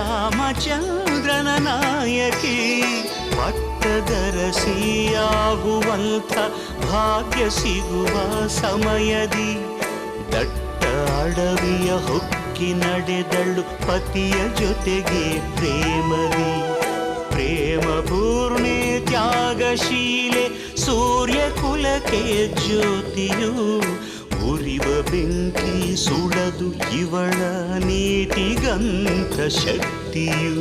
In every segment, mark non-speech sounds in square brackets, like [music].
ರಾಮಚಂದ್ರನ ನಾಯಕಿ ಪಟ್ಟದರಸಿಯಾಗುವಂಥ ಭಾಗ್ಯ ಸಿಗುವ ಸಮಯದಿ. ದಟ್ಟ ಅಡವಿಯ ಹೊಕ್ಕಿ ನಡೆದಳು ಪತಿಯ ಜೊತೆಗೆ ಪ್ರೇಮದಿ. ಪ್ರೇಮ ಪೂರ್ಣೆ ತ್ಯಾಗಶೀಲೆ ಸೂರ್ಯ ಕುಲಕ್ಕೆ ಜ್ಯೋತಿಯು ಉರಿವ ಬೆಂಕಿ ಸುಡದು ಇವಳ ನೀತಿಗಂತ ಶಕ್ತಿಯು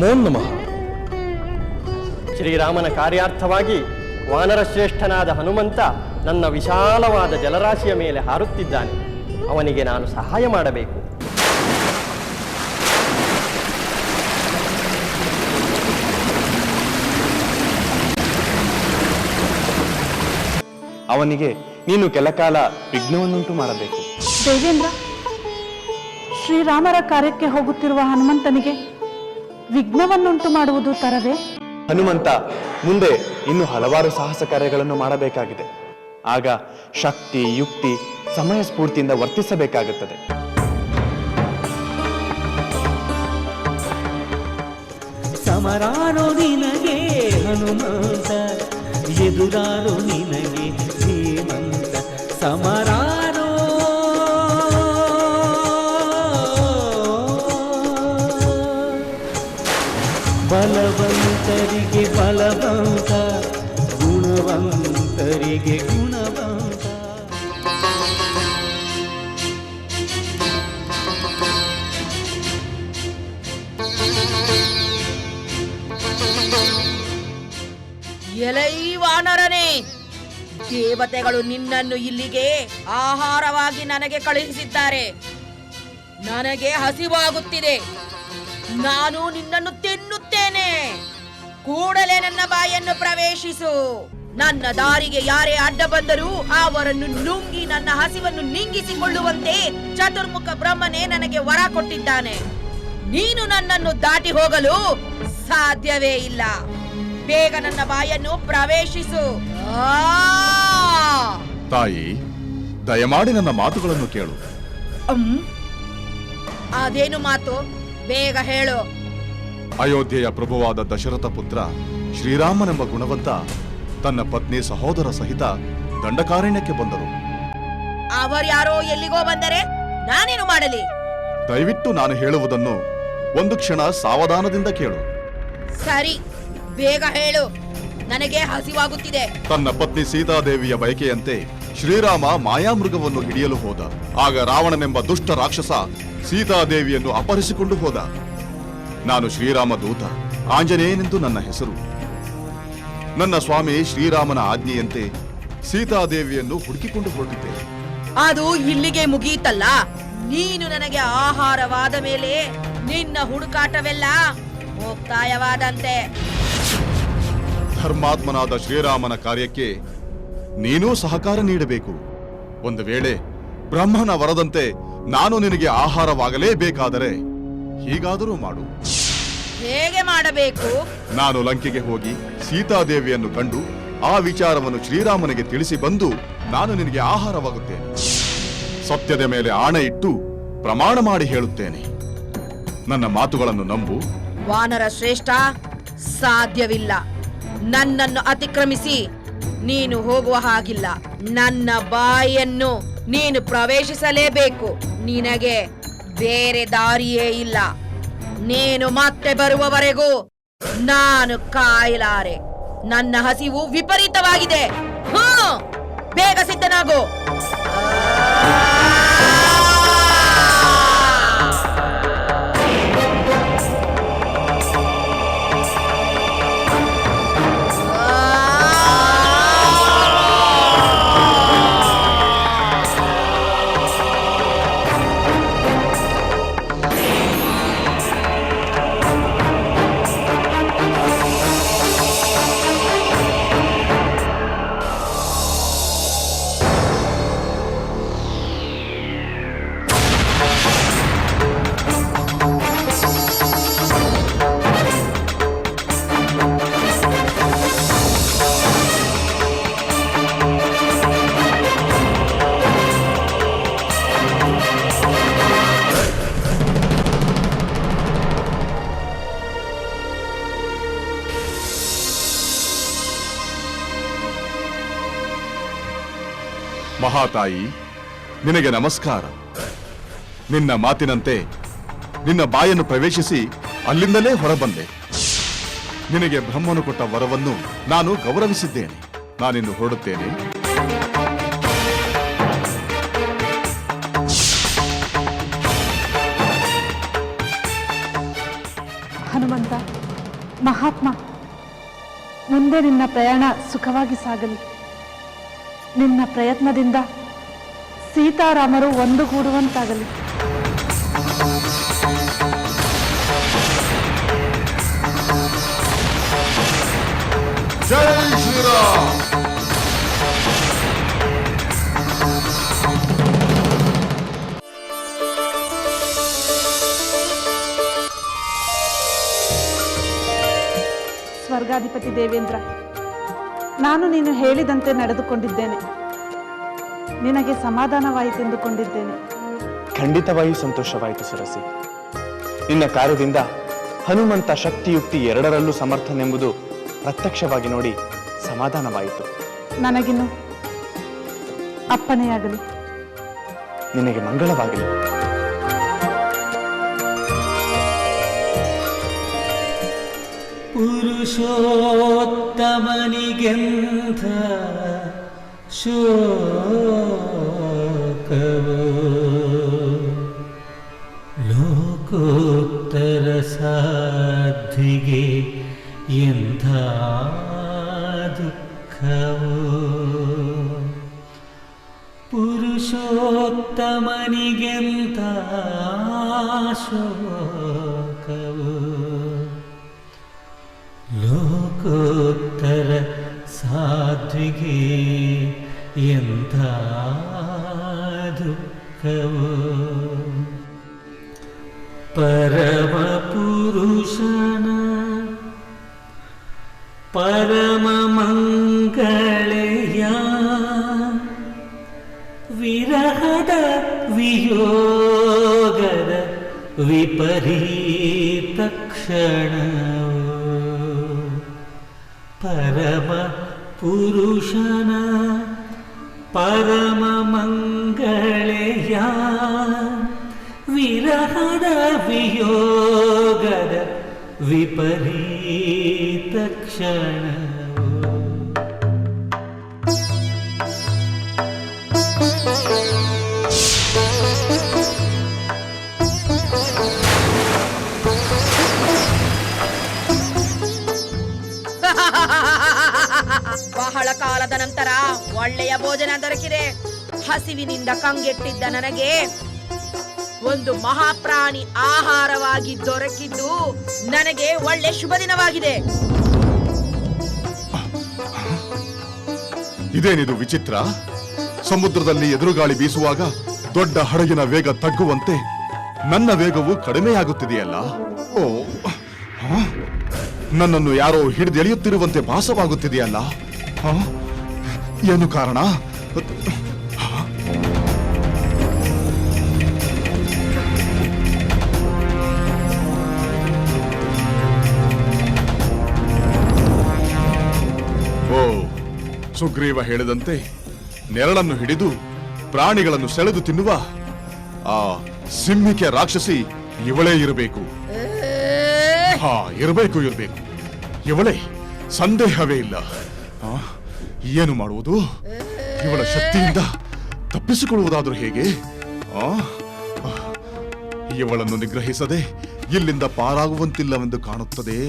ನಮೋ. ನಮಃ ಶ್ರೀರಾಮನ ಕಾರ್ಯಾರ್ಥವಾಗಿ ವಾನರ ಶ್ರೇಷ್ಠನಾದ ಹನುಮಂತ ನನ್ನ ವಿಶಾಲವಾದ ಜಲರಾಶಿಯ ಮೇಲೆ ಹಾರುತ್ತಿದ್ದಾನೆ. ಅವನಿಗೆ ನಾನು ಸಹಾಯ ಮಾಡಬೇಕು. ಅವನಿಗೆ ನೀನು ಕೆಲಕಾಲ ವಿಘ್ನವನ್ನುಂಟು ಮಾಡಬೇಕು. ದೇವೇಂದ್ರ ಶ್ರೀರಾಮರ ಕಾರ್ಯಕ್ಕೆ ಹೋಗುತ್ತಿರುವ ಹನುಮಂತನಿಗೆ ವಿಘ್ನವನ್ನುಂಟು ಮಾಡುವುದು ತರವೇ? ಹನುಮಂತ ಮುಂದೆ ಇನ್ನು ಹಲವಾರು ಸಾಹಸ ಕಾರ್ಯಗಳನ್ನು ಮಾಡಬೇಕಾಗಿದೆ. ಆಗ ಶಕ್ತಿ ಯುಕ್ತಿ ಸಮಯ ಸ್ಫೂರ್ತಿಯಿಂದ ವರ್ತಿಸಬೇಕಾಗುತ್ತದೆ. ಸಮರಾರೋ ನಿನಗೆ ಹನುಮಂತ ಎದುರಾರೋ ನಿನಗೆ ಶ್ರೀಮಂತ. ಸಮರಾರೋ ಗುಣವಂತರಿಗೆ ಗುಣವಂತ ಎಲೈ ವಾನರನೇ ದೇವತೆಗಳು ನಿನ್ನನ್ನು ಇಲ್ಲಿಗೆ ಆಹಾರವಾಗಿ ನನಗೆ ಕಳುಹಿಸಿದ್ದಾರೆ. ನನಗೆ ಹಸಿವಾಗುತ್ತಿದೆ. ನಾನು ನಿನ್ನನ್ನು ತಿನ್ನುತ್ತೇನೆ. ಕೂಡಲೇ ನನ್ನ ಬಾಯನ್ನು ಪ್ರವೇಶಿಸು. ನನ್ನ ದಾರಿಗೆ ಯಾರೇ ಅಡ್ಡ ಬಂದರೂ ಅವರನ್ನು ನುಂಗಿ ನನ್ನ ಹಸಿವನ್ನು ನಿಂಗಿಸಿಕೊಳ್ಳುವಂತೆ ಚತುರ್ಮುಖ ಬ್ರಹ್ಮನೇ ನನಗೆ ವರ ಕೊಟ್ಟಿದ್ದಾನೆ. ನೀನು ನನ್ನನ್ನು ದಾಟಿ ಹೋಗಲು ಸಾಧ್ಯವೇ ಇಲ್ಲ. ಬೇಗ ನನ್ನ ಬಾಯನ್ನು ಪ್ರವೇಶಿಸು! ತಾಯಿ ದಯಮಾಡಿ ನನ್ನ ಮಾತುಗಳನ್ನು ಕೇಳು. ಅದೇನು ಮಾತು? ಬೇಗ ಹೇಳು. ಅಯೋಧ್ಯೆಯ ಪ್ರಭುವಾದ ದಶರಥ ಪುತ್ರ ಶ್ರೀರಾಮನೆಂಬ ಗುಣವಂತ ತನ್ನ ಪತ್ನಿ ಸಹೋದರ ಸಹಿತ ದಂಡಕಾರಣ್ಯಕ್ಕೆ ಬಂದರು. ಅವರ್ಯಾರೋ ಎಲ್ಲಿಗೋ ಬಂದರೆ ನಾನೇನು ಮಾಡಲಿ? ದಯವಿಟ್ಟು ನಾನು ಹೇಳುವುದನ್ನು ಒಂದು ಕ್ಷಣ ಸಾವಧಾನದಿಂದ ಕೇಳು. ಸರಿ ಬೇಗ ಹೇಳು. ನನಗೆ ಹಸಿವಾಗುತ್ತಿದೆ. ತನ್ನ ಪತ್ನಿ ಸೀತಾದೇವಿಯ ಬಯಕೆಯಂತೆ ಶ್ರೀರಾಮ ಮಾಯಾಮೃಗವನ್ನು ಹಿಡಿಯಲು ಹೋದ. ಆಗ ರಾವಣನೆಂಬ ದುಷ್ಟ ರಾಕ್ಷಸ ಸೀತಾದೇವಿಯನ್ನು ಅಪಹರಿಸಿಕೊಂಡು ಹೋದ. ನಾನು ಶ್ರೀರಾಮ ದೂತ ಆಂಜನೇಯನೆಂದು ನನ್ನ ಹೆಸರು. ನನ್ನ ಸ್ವಾಮಿ ಶ್ರೀರಾಮನ ಆಜ್ಞೆಯಂತೆ ಸೀತಾದೇವಿಯನ್ನು ಹುಡುಕಿಕೊಂಡು ಹೊರಟಿದ್ದೆ. ಅದು ಇಲ್ಲಿಗೆ ಮುಗಿಯಿತಲ್ಲ. ನೀನು ನನಗೆ ಆಹಾರವಾದ ಮೇಲೆ ನಿನ್ನ ಹುಡುಕಾಟವೆಲ್ಲ ಮುಕ್ತಾಯವಾದಂತೆ. ಧರ್ಮಾತ್ಮನಾದ ಶ್ರೀರಾಮನ ಕಾರ್ಯಕ್ಕೆ ನೀನೂ ಸಹಕಾರ ನೀಡಬೇಕು. ಒಂದು ವೇಳೆ ಬ್ರಹ್ಮನ ವರದಂತೆ ನಾನು ನಿನಗೆ ಆಹಾರವಾಗಲೇಬೇಕಾದರೆ ಹೀಗಾದರೂ ಮಾಡು. ಹೇಗೆ ಮಾಡಬೇಕು? ನಾನು ಲಂಕೆಗೆ ಹೋಗಿ ಸೀತಾದೇವಿಯನ್ನು ಕಂಡು ಆ ವಿಚಾರವನ್ನು ಶ್ರೀರಾಮನಿಗೆ ತಿಳಿಸಿ ಬಂದು ನಾನು ನಿನಗೆ ಆಹಾರವಾಗುತ್ತೇನೆ. ಸತ್ಯದ ಮೇಲೆ ಆಣೆ ಇಟ್ಟು ಪ್ರಮಾಣ ಮಾಡಿ ಹೇಳುತ್ತೇನೆ. ನನ್ನ ಮಾತುಗಳನ್ನು ನಂಬು. ವಾನರ ಶ್ರೇಷ್ಠ ಸಾಧ್ಯವಿಲ್ಲ. ನನ್ನನ್ನು ಅತಿಕ್ರಮಿಸಿ ನೀನು ಹೋಗುವ ಹಾಗಿಲ್ಲ. ನನ್ನ ಬಾಯಿಯನ್ನು ನೀನು ಪ್ರವೇಶಿಸಲೇಬೇಕು. ನಿನಗೆ ಬೇರೆ ದಾರಿಯೇ ಇಲ್ಲ. ನೀನು ಮತ್ತೆ ಬರುವವರೆಗೂ ನಾನು ಕಾಯಲಾರೆ. ನನ್ನ ಹಸಿವು ವಿಪರೀತವಾಗಿದೆ. ಬೇಗ ಸಿದ್ಧನಾಗು. ಮಹಾತಾಯಿ, ನಿನಗೆ ನಮಸ್ಕಾರ. ನಿನ್ನ ಮಾತಿನಂತೆ ನಿನ್ನ ಬಾಯನ್ನು ಪ್ರವೇಶಿಸಿ ಅಲ್ಲಿಂದಲೇ ಹೊರಬಂದೆ. ನಿನಗೆ ಬ್ರಹ್ಮನು ಕೊಟ್ಟ ವರವನ್ನು ನಾನು ಗೌರವಿಸಿದ್ದೇನೆ. ನಾನಿಂದು ಹೊರಡುತ್ತೇನೆ. ಹನುಮಂತ, ಮಹಾತ್ಮ, ಮುಂದೆ ನಿನ್ನ ಪ್ರಯಾಣ ಸುಖವಾಗಿ ಸಾಗಲಿ. ನಿನ್ನ ಪ್ರಯತ್ನದಿಂದ ಸೀತಾರಾಮರು ಒಂದುಗೂಡುವಂತಾಗಲಿ. ಜೈ ಶ್ರೀರಾಮ್. ಸ್ವರ್ಗಾಧಿಪತಿ ದೇವೇಂದ್ರ ನಾನು ನೀನು ಹೇಳಿದಂತೆ ನಡೆದುಕೊಂಡಿದ್ದೇನೆ. ನಿನಗೆ ಸಮಾಧಾನವಾಯಿತೆಂದುಕೊಂಡಿದ್ದೇನೆ ಖಂಡಿತವಾಗಿಯೂ ಸಂತೋಷವಾಯಿತು ಸರಸಿ. ನಿನ್ನ ಕಾರ್ಯದಿಂದ ಹನುಮಂತ ಶಕ್ತಿಯುಕ್ತಿ ಎರಡರಲ್ಲೂ ಸಮರ್ಥನೆಂಬುದು ಪ್ರತ್ಯಕ್ಷವಾಗಿ ನೋಡಿ ಸಮಾಧಾನವಾಯಿತು. ನನಗಿನ್ನು ಅಪ್ಪನೆಯಾಗಲಿ ನಿನಗೆ ಮಂಗಳವಾಗಲಿ. ಪುರುಷೋತ್ತಮನಿಗೆಂಥ ಶೋಕವು. ಲೋಕೋತ್ತರ ಸಾಧಿಗೆ ಎಂಥ ದುಃಖವು ಪುರುಷೋತ್ತಮನಿಗೆಂಥ ಶೋಕವು ಲೋಕೋತ್ತರ ಸಾಧ್ವಿಗೆ ಎಂಥ ದುಃಖವು ಪರಮ ಪುರುಷನ ಪರಮ ಮಂಗಳೆಯ ವಿರಹದ ವಿಯೋಗದ ವಿಪರೀತ ಕ್ಷಣವು ಪರಮ ಪುರುಷನ ಪರಮ ಮಂಗಳೆಯ ವಿರಹದ ಕಾಲದ ನಂತರ ಒಳ್ಳೆಯ ಭೋಜನ ದೊರಕಿದೆ. ಹಸಿವಿನಿಂದ ಕಂಗೆಟ್ಟಿದ್ದ ನನಗೆ ಒಂದು ಮಹಾಪ್ರಾಣಿ ಆಹಾರವಾಗಿ ದೊರಕಿದ್ದು ನನಗೆ ಒಳ್ಳೆ ಶುಭ ದಿನವಾಗಿದೆ. ಇದೇನಿದು ವಿಚಿತ್ರ? ಸಮುದ್ರದಲ್ಲಿ ಎದುರುಗಾಳಿ ಬೀಸುವಾಗ ದೊಡ್ಡ ಹಡಗಿನ ವೇಗ ತಗ್ಗುವಂತೆ ನನ್ನ ವೇಗವು ಕಡಿಮೆಯಾಗುತ್ತಿದೆಯಲ್ಲ? ಓ ನನ್ನನ್ನು ಯಾರೋ ಹಿಡಿದೆಳೆಯುತ್ತಿರುವಂತೆ ಭಾಸವಾಗುತ್ತಿದೆಯಲ್ಲ? ಏನು ಕಾರಣ? ಓ ಸುಗ್ರೀವ ಹೇಳಿದಂತೆ ನೆರಳನ್ನು ಹಿಡಿದು ಪ್ರಾಣಿಗಳನ್ನು ಸೆಳೆದು ತಿನ್ನುವ ಆ ಸಿಂಹಿಕೆ ರಾಕ್ಷಸಿ ಇವಳೇ ಇರಬೇಕು. ಹಾ ಇರಬೇಕು ಇರಬೇಕು. ಇವಳೇ ಸಂದೇಹವೇ ಇಲ್ಲ. ಆ, ಏನು ಮಾಡುವುದು? ಇವಳ ಶಕ್ತಿಯಿಂದ ತಪ್ಪಿಸಿಕೊಳ್ಳುವುದಾದ್ರೂ ಹೇಗೆ? ಆ? ಇವಳನ್ನು ನಿಗ್ರಹಿಸದೆ ಇಲ್ಲಿಂದ ಪಾರಾಗುವಂತಿಲ್ಲವೆಂದು ಕಾಣುತ್ತದೆ.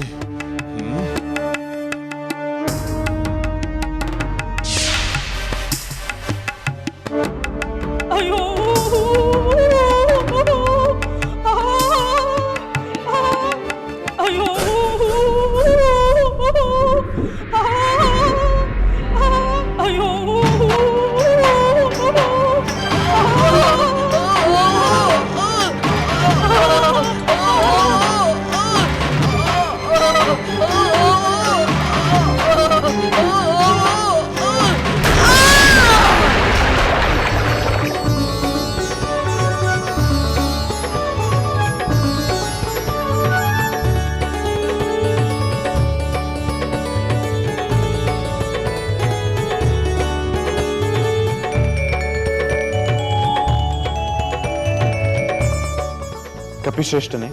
ಕಪಿಶ್ರೇಷ್ಠನೇ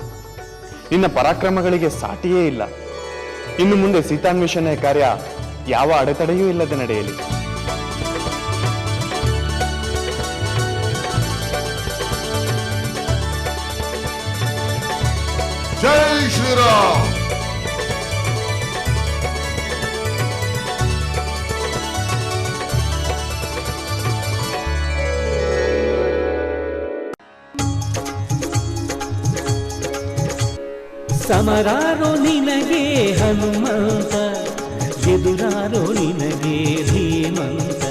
ನಿನ್ನ ಪರಾಕ್ರಮಗಳಿಗೆ ಸಾಟಿಯೇ ಇಲ್ಲ. ಇನ್ನು ಮುಂದೆ ಸೀತಾನ್ವೇಷಣೆಯ ಕಾರ್ಯ ಯಾವ ಅಡೆತಡೆಯೂ ಇಲ್ಲದೆ ನಡೆಯಲಿ. ಜೈ ಶ್ರೀರಾಮ್! ಸಮರಾರೋ ನಿನಗೆ ಹನುಮಂತ ಎದುರಾರೋ ನಿನಗೆ ಧೀಮಂತ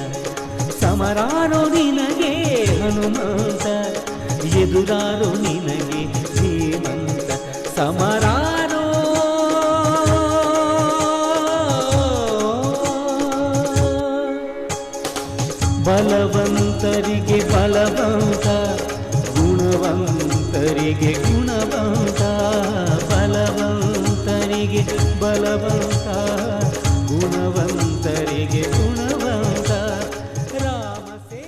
ಸಮರಾರೋ ನಿನಗೆ ಹನುಮಂತ ಎದುರಾರೋ ನಿನಗೆ ಧೀಮಂತ ಸಮರಾರೋ ಗುಣವಂತರಿಗೆ ಗುಣವಂತ.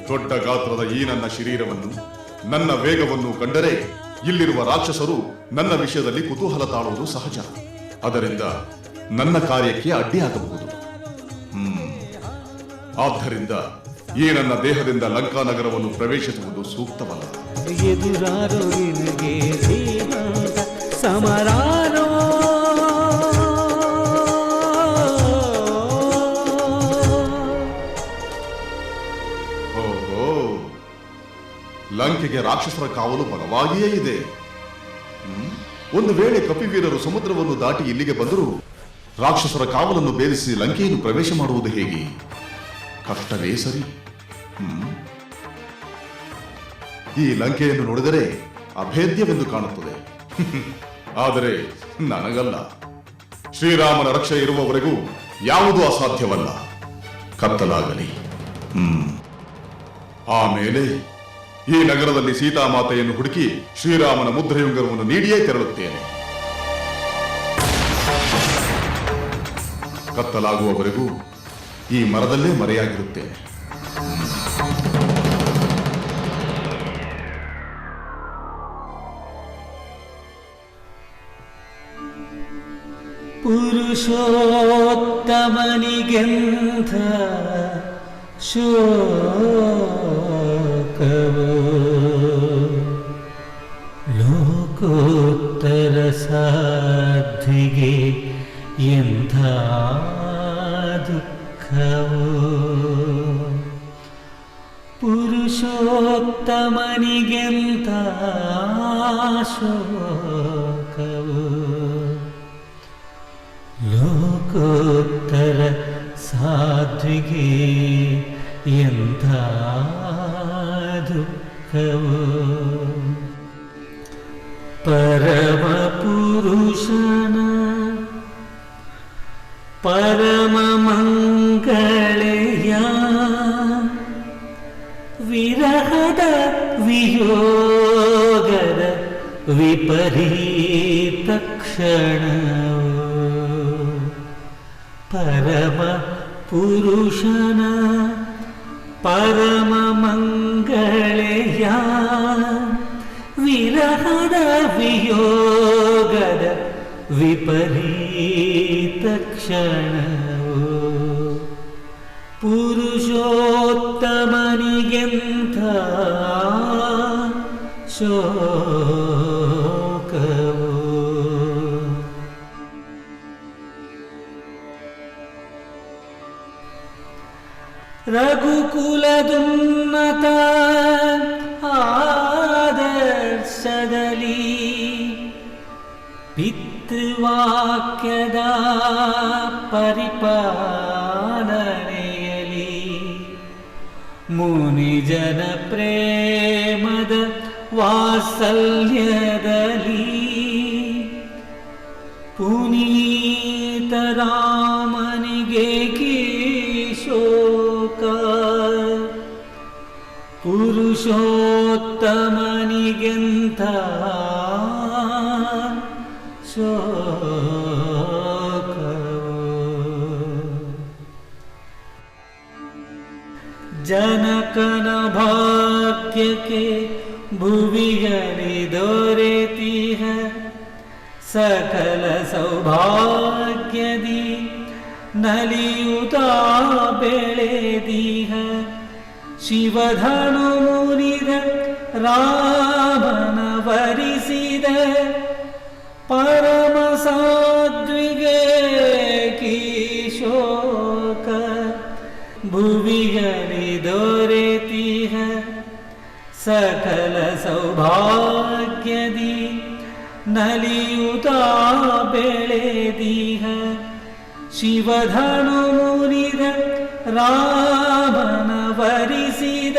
ದೊಡ್ಡ ಗಾತ್ರದ ಈ ನನ್ನ ಶರೀರವನ್ನು ನನ್ನ ವೇಗವನ್ನು ಕಂಡರೆ ಇಲ್ಲಿರುವ ರಾಕ್ಷಸರು ನನ್ನ ವಿಷಯದಲ್ಲಿ ಕುತೂಹಲ ತಾಳುವುದು ಸಹಜ. ಅದರಿಂದ ನನ್ನ ಕಾರ್ಯಕ್ಕೆ ಅಡ್ಡಿಯಾಗಬಹುದು. ಆದ್ದರಿಂದ ಈ ನನ್ನ ದೇಹದಿಂದ ಲಂಕಾ ನಗರವನ್ನು ಪ್ರವೇಶಿಸುವುದು ಸೂಕ್ತವಲ್ಲ. ಎದುರಾರೋ ಲಂಕೆಗೆ ರಾಕ್ಷಸರ ಕಾವಲು ಬಲವಾಗಿಯೇ ಇದೆ. ಒಂದು ವೇಳೆ ಕಪಿವೀರರು ಸಮುದ್ರವನ್ನು ದಾಟಿ ಇಲ್ಲಿಗೆ ಬಂದರೂ ರಾಕ್ಷಸರ ಕಾವಲನ್ನು ಭೇದಿಸಿ ಲಂಕೆಯನ್ನು ಪ್ರವೇಶ ಮಾಡುವುದು ಹೇಗೆ? ಕಷ್ಟವೇ ಸರಿ. ಈ ಲಂಕೆಯನ್ನು ನೋಡಿದರೆ ಅಭೇದ್ಯವೆಂದು ಕಾಣುತ್ತದೆ. [laughs] ಆದರೆ ನನಗಲ್ಲ. ಶ್ರೀರಾಮನ ರಕ್ಷೆ ಇರುವವರೆಗೂ ಯಾವುದೂ ಅಸಾಧ್ಯವಲ್ಲ. ಕತ್ತಲಾಗಲಿ. ಆಮೇಲೆ ಈ ನಗರದಲ್ಲಿ ಸೀತಾಮಾತೆಯನ್ನು ಹುಡುಕಿ ಶ್ರೀರಾಮನ ಮುದ್ರೆಯುಂಗರವನ್ನು ನೀಡಿಯೇ ತೆರಳುತ್ತೇನೆ. ಕತ್ತಲಾಗುವವರೆಗೂ ಈ ಮರದಲ್ಲೇ ಮರೆಯಾಗಿರುತ್ತೇನೆ. ಪುರುಷೋತ್ತಮನಿಗೆಂಥ ಶೋಕವು ಲೋಕೋತ್ತರ ಸಾಧಿಗೆ ಎಂಥ ದುಃಖವು ಪುರುಷೋತ್ತಮನಿಗೆಂಥ ಶೋಕವು ಲೋಕೋತ್ತರ ಪರಮ ಮಂಗಳೆಯ ವಿರಹದ ವಿಯೋಗದ ವಿಪರೀತ ಕ್ಷಣವು ಪುರುಷೋತ್ತಮನಿಗೆಂಥ ಶೋಕವು ರಘುಕುಲದುನ್ನತ ಆದರ್ಶದಲ್ಲಿ ಪಿತೃವಾಕ್ಯದ ಪರಿಪಾಲನೆಯಲಿ ಮುನಿಜನ ಪ್ರೇಮದ ವಾತ್ಸಲ್ಯದಲ್ಲಿ ಪುನೀತ ಪುರುಷೋತ್ತಮನಿಗೆಂಥ ಶೋಕವು ಜನಕನ ಭಾಗ್ಯಕ್ಕೆ ಭುವಿಯಲಿ ದೊರೆತಿಹ ಸಕಲ ಸೌಭಾಗ್ಯದಿ ನಲಿಯುತ್ತಾ ಬೆಳೆದಿಹ ಶಿವಧನು ಮುರಿದ ರಾಮನ ವರಿಸಿದ ಪರಮ ಸಾಧ್ವಿಗೆ ಕೀಶೋಕ ಭುವಿಯಲಿ ದೊರೆತಿಹ ಸಕಲ ಸೌಭಾಗ್ಯದಿ ನಲಿಯುತ ಬೆಳೆದಿಹ ಶಿವಧನು ಮುರಿದ ರಾಮನ ವರಿಸಿದ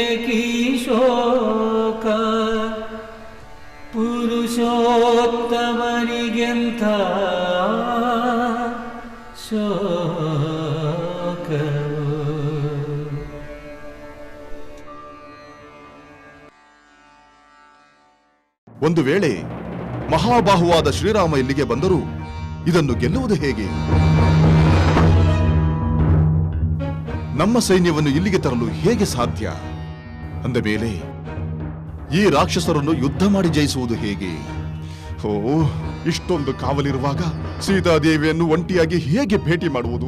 ಒಂದು ವೇಳೆ ಮಹಾಬಾಹುವಾದ ಶ್ರೀರಾಮ ಇಲ್ಲಿಗೆ ಬಂದರೂ ಇದನ್ನು ಗೆಲ್ಲುವುದು ಹೇಗೆ? ನಮ್ಮ ಸೈನ್ಯವನ್ನು ಇಲ್ಲಿಗೆ ತರಲು ಹೇಗೆ ಸಾಧ್ಯ? ಅಂದ ಮೇಲೆ ಈ ರಾಕ್ಷಸರನ್ನು ಯುದ್ಧ ಮಾಡಿ ಜಯಿಸುವುದು ಹೇಗೆ? ಓ ಇಷ್ಟೊಂದು ಕಾವಲಿರುವಾಗ ಸೀತಾದೇವಿಯನ್ನು ಒಂಟಿಯಾಗಿ ಹೇಗೆ ಭೇಟಿ ಮಾಡುವುದು?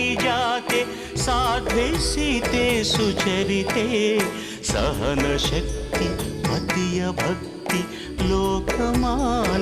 साध्वे सीते सुचरिते सहनशक्ति मदीयभक्ति लोकमान्यवन्दिते